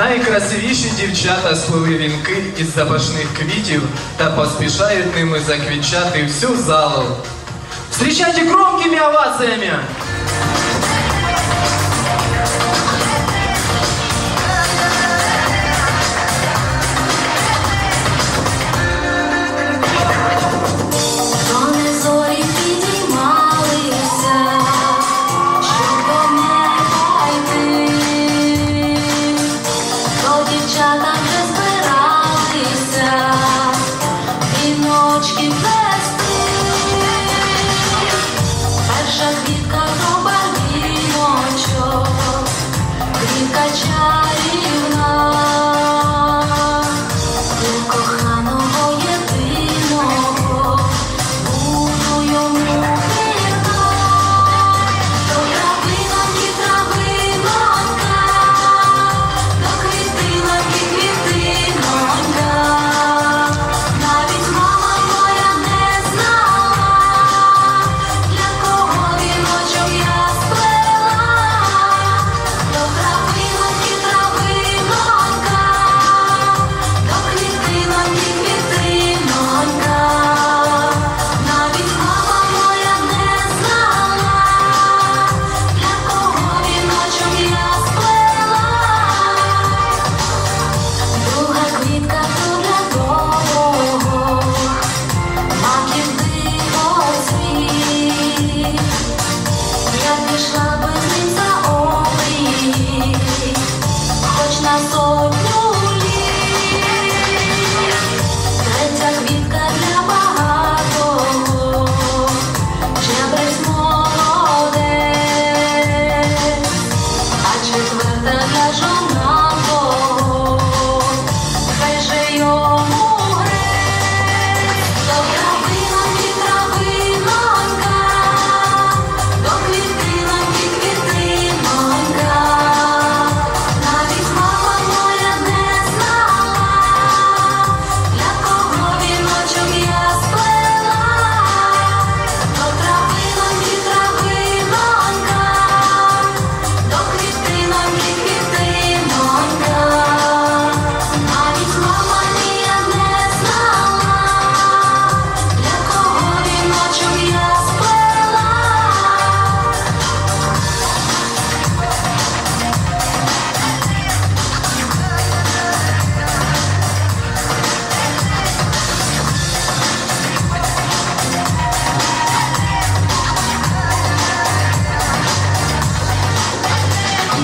Найкрасивіші дівчата сплили вінки із запашних квітів та поспішають ними заквітчати всю залу. Встрічайте громкими овациями!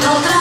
no